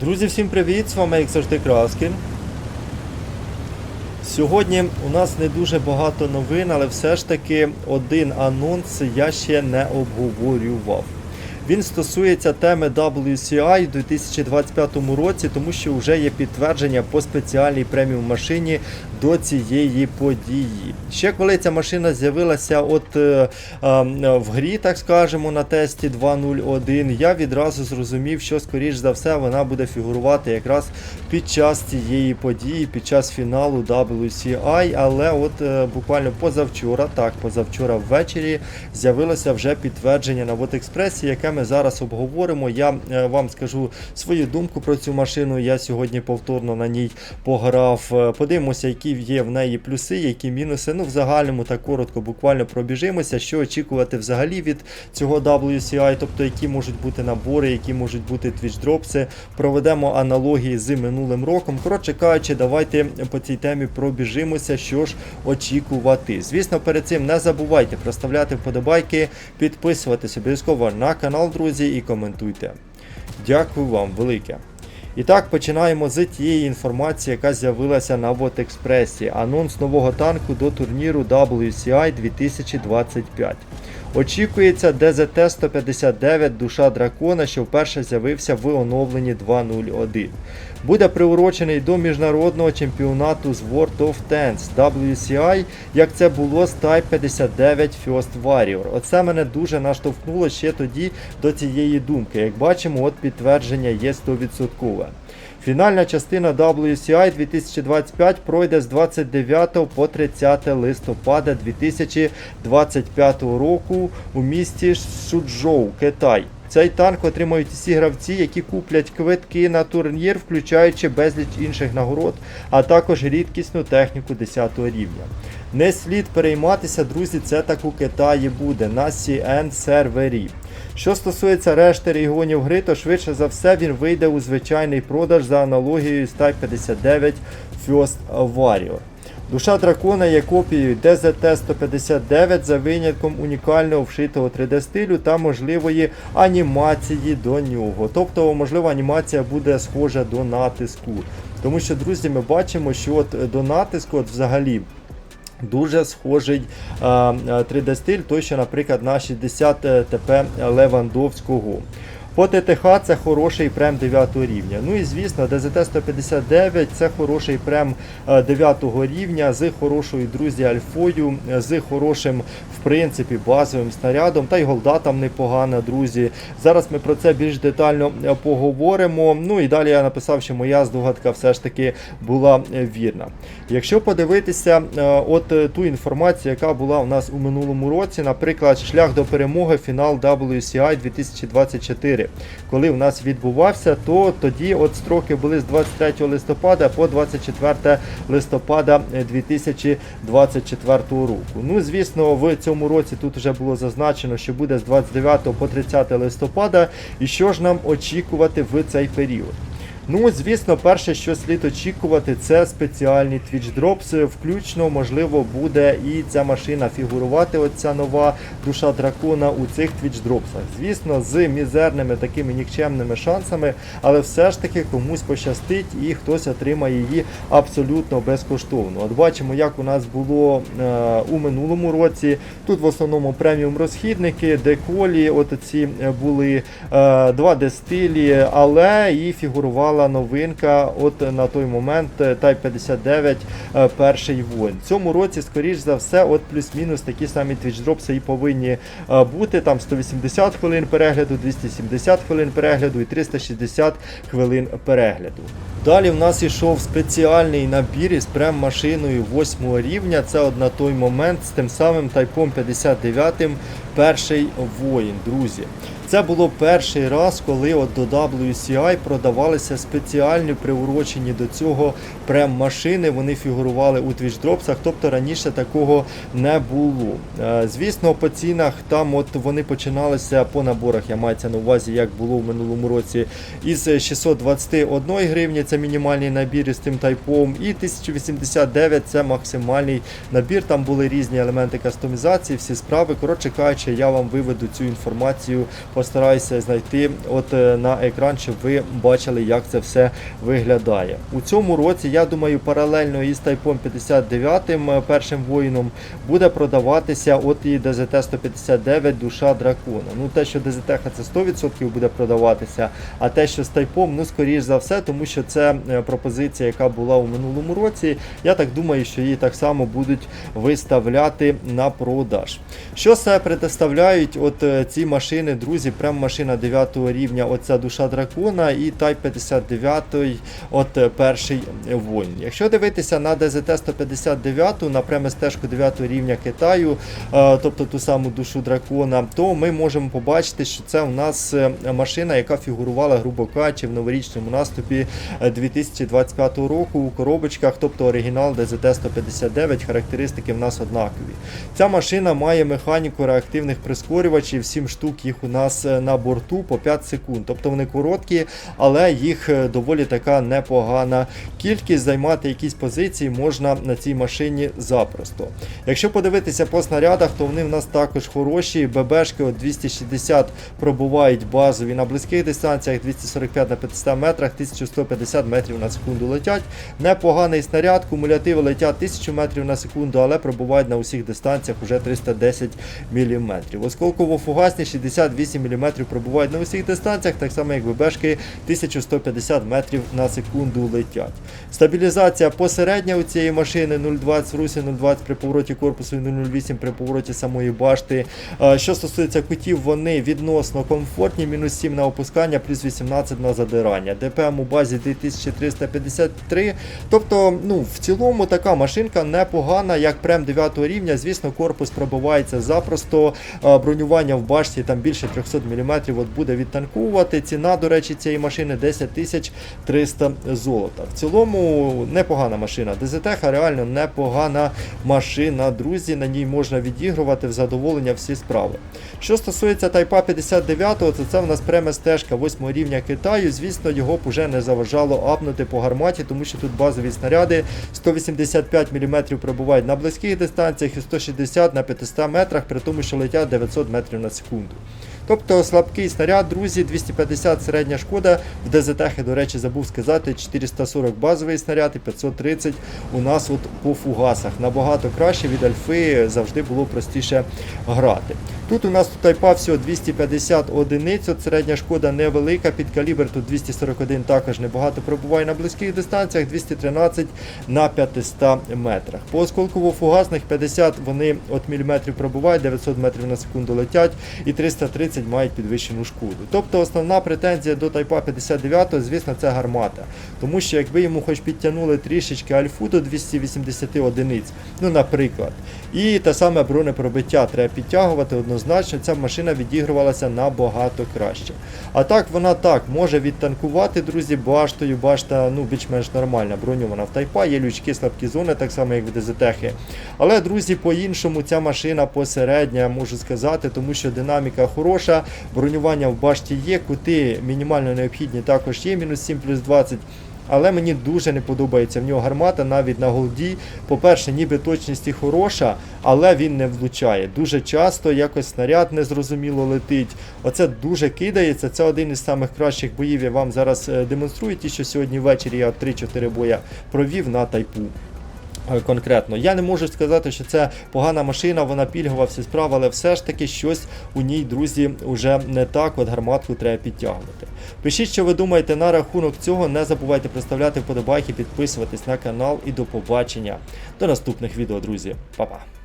Друзі, всім привіт! З вами як завжди Краскін. Сьогодні у нас не дуже багато новин, але все ж таки один анонс я ще не обговорював. Він стосується теми WCI у 2025 році, тому що вже є підтвердження по спеціальній преміум машині до цієї події. Ще коли ця машина з'явилася от е, е, в грі, так скажемо, на тесті 2.0.1, я відразу зрозумів, що скоріш за все вона буде фігурувати якраз під час цієї події, під час фіналу WCI, але от е, буквально позавчора, так, позавчора ввечері з'явилося вже підтвердження на Вотекспресі, яке ми зараз обговоримо. Я е, вам скажу свою думку про цю машину. Я сьогодні повторно на ній пограв. Е, Подивимося, які є в неї плюси, які мінуси. Ну, в загальному так коротко, буквально пробіжимося, що очікувати взагалі від цього WCI, тобто які можуть бути набори, які можуть бути твічдропси. Проведемо аналогії з минулим роком. Коротше кажучи, давайте по цій темі пробіжимося, що ж очікувати. Звісно, перед цим не забувайте проставляти вподобайки, підписуватись обов'язково на канал, друзі, і коментуйте. Дякую вам велике. І так, починаємо з тієї інформації, яка з'явилася на Вотекспресі. Анонс нового танку до турніру WCI 2025. Очікується ДЗТ-159 Душа Дракона, що вперше з'явився в оновленні 2.0.1. Буде приурочений до міжнародного чемпіонату з World of Tanks WCI, як це було з Type 59 First Warrior. Оце мене дуже наштовхнуло ще тоді до цієї думки. Як бачимо, от підтвердження є 100%. Фінальна частина WCI 2025 пройде з 29 по 30 листопада 2025 року у місті Суджоу, Китай. Цей танк отримають всі гравці, які куплять квитки на турнір, включаючи безліч інших нагород, а також рідкісну техніку 10 рівня. Не слід перейматися, друзі, це так у Китаї буде на CN сервері. Що стосується решти регіонів гри, то швидше за все він вийде у звичайний продаж за аналогією з Type 59 First Warrior. Душа дракона є копією DZT-159 за винятком унікального вшитого 3D стилю та можливої анімації до нього. Тобто, можливо, анімація буде схожа до натиску. Тому що, друзі, ми бачимо, що от до натиску от взагалі. Дуже схожий а, а, 3D стиль, той, що, наприклад, на 60 ТП Левандовського. По ТТХ це хороший прем 9 рівня. Ну і звісно, ДЗТ-159 це хороший прем 9 рівня з хорошою, друзі, альфою, з хорошим, в принципі, базовим снарядом, та й голда там непогана, друзі. Зараз ми про це більш детально е, поговоримо. Ну і далі я написав, що моя здогадка все ж таки була е, вірна. Якщо подивитися е, от е, ту інформацію, яка була у нас у минулому році, наприклад, шлях до перемоги, фінал WCI 2024, коли в нас відбувався, то тоді от строки були з 23 листопада по 24 листопада е, 2024 року. Ну, звісно, в цьому році тут вже було зазначено, що буде з 29 по 30 листопада, і що ж нам очікувати в цей період. Ну, звісно, перше, що слід очікувати, це спеціальні Twitch Drops. Включно, можливо, буде і ця машина фігурувати, оця нова душа дракона у цих Twitch Dropsах. Звісно, з мізерними такими нікчемними шансами, але все ж таки комусь пощастить і хтось отримає її абсолютно безкоштовно. От бачимо, як у нас було е, у минулому році. Тут в основному преміум розхідники, деколі, от ці були е, 2D стилі, але і фігурувала новинка от на той момент е, Type 59 е, перший воїн. В цьому році, скоріш за все, от плюс-мінус такі самі твічдропси і повинні е, бути. Там 180 хвилин перегляду, 270 хвилин перегляду і 360 хвилин перегляду. Далі в нас йшов спеціальний набір із прем-машиною 8 рівня. Це от на той момент з тим самим тайпом 59 перший воїн, друзі. Це було перший раз, коли от до WCI продавалися спеціальні приурочені до цього прем-машини. Вони фігурували у твічдропсах, тобто раніше такого не було. Е, Звісно, по цінах там от вони починалися по наборах. Я маю на увазі, як було в минулому році, із 621 гривні, це мінімальний набір із тим тайпом, і 1089 це максимальний набір. Там були різні елементи кастомізації, всі справи. Коротше кажучи, я вам виведу цю інформацію постараюся знайти от е, на екран, щоб ви бачили, як це все виглядає. У цьому році, я думаю, паралельно із Type 59 е, першим воїном буде продаватися от і ДЗТ-159 душа дракона. Ну те, що ДЗТ це 100% буде продаватися, а те, що з тайпом, ну скоріш за все, тому що це е, пропозиція, яка була у минулому році. Я так думаю, що її так само будуть виставляти на продаж. Що це себе представляють от е, ці машини, друзі, прям машина 9 рівня, оця душа дракона і Type 59, от е, перший воїн. Якщо дивитися на ДЗТ 159, на прямо стежку 9 рівня Китаю, е, тобто ту саму душу дракона, то ми можемо побачити, що це у нас машина, яка фігурувала, грубо кажучи, в новорічному наступі е, 2025 року у коробочках, тобто оригінал ДЗТ 159, характеристики в нас однакові. Ця машина має механіку реактивних прискорювачів, 7 штук їх у нас е, на борту по 5 секунд. Тобто вони короткі, але їх е, доволі така непогана кількість. Займати якісь позиції можна на цій машині запросто. Якщо подивитися по снарядах, то вони в нас також хороші. ББшки от 260 пробувають базові на близьких дистанціях, 245 на 500 метрах, 1150 метрів на секунду летять. Непоганий снаряд, кумулятиви летять 1000 метрів на секунду, але пробувають на усіх дистанціях уже 310 мм. Осколково-фугасні 68 мм пробувають на усіх дистанціях, так само як ББшки 1150 метрів на секунду летять. Стабілізація посередня у цієї машини 0,20 в русі, 0,20 при повороті корпусу і 0,08 при повороті самої башти. Е, Що стосується кутів, вони відносно комфортні, мінус 7 на опускання, плюс 18 на задирання. ДПМ у базі 2353. Тобто, ну, в цілому така машинка непогана, як прем 9 рівня. Звісно, корпус пробивається запросто. Бронювання в башті там більше 300 мм от буде відтанкувати. Ціна, до речі, цієї машини 10 тисяч 300 золота. В цілому непогана машина. ДЗТ реально непогана машина. Друзі, на ній можна відігрувати в задоволення всі справи. Що стосується Тайпа 59, то це в нас пряма стежка 8 рівня Китаю. Звісно, його б уже не заважало апнути по гарматі, тому що тут базові снаряди 185 мм пробувають на близьких дистанціях і 160 на 500 метрах, при тому, що летять 900 метрів на секунду. Тобто слабкий снаряд, друзі, 250 середня шкода. В ДЗТ, до речі, забув сказати, 440 базовий снаряд і 530 у нас от по фугасах. Набагато краще від альфи завжди було простіше грати. Тут у нас тут тайпа всього 250 одиниць, от середня шкода невелика, під калібр тут 241 також небагато пробуває на близьких дистанціях, 213 на 500 метрах. По осколково-фугасних 50 вони от міліметрів пробувають, 900 метрів на секунду летять і 330 мають підвищену шкоду. Тобто основна претензія до Тайпа 59, звісно, це гармата. Тому що якби йому хоч підтягнули трішечки альфу до 280 одиниць, ну наприклад, і те саме бронепробиття треба підтягувати однозначно, ця машина відігрувалася набагато краще. А так вона так може відтанкувати, друзі, баштою. Башта ну, більш-менш нормальна, броньована в тайпа, є лючки, слабкі зони, так само як в ДЗТехи. Але, друзі, по-іншому ця машина посередня, можу сказати, тому що динаміка хороша, бронювання в башті є, кути мінімально необхідні також є, мінус 7 плюс 20. Але мені дуже не подобається в нього гармата навіть на голді. По-перше, ніби точність хороша, але він не влучає. Дуже часто якось снаряд незрозуміло летить. Оце дуже кидається. Це один із самих кращих боїв. Я вам зараз е, демонструю. Ті, що сьогодні ввечері я 3-4 боя провів на тайпу. Е, Конкретно, я не можу сказати, що це погана машина, вона пільгова, всі справи, але все ж таки щось у ній, друзі, вже не так. От гарматку треба підтягувати. Пишіть, що ви думаєте на рахунок цього. Не забувайте проставляти вподобайки, підписуватись на канал і до побачення. До наступних відео, друзі. Па-па.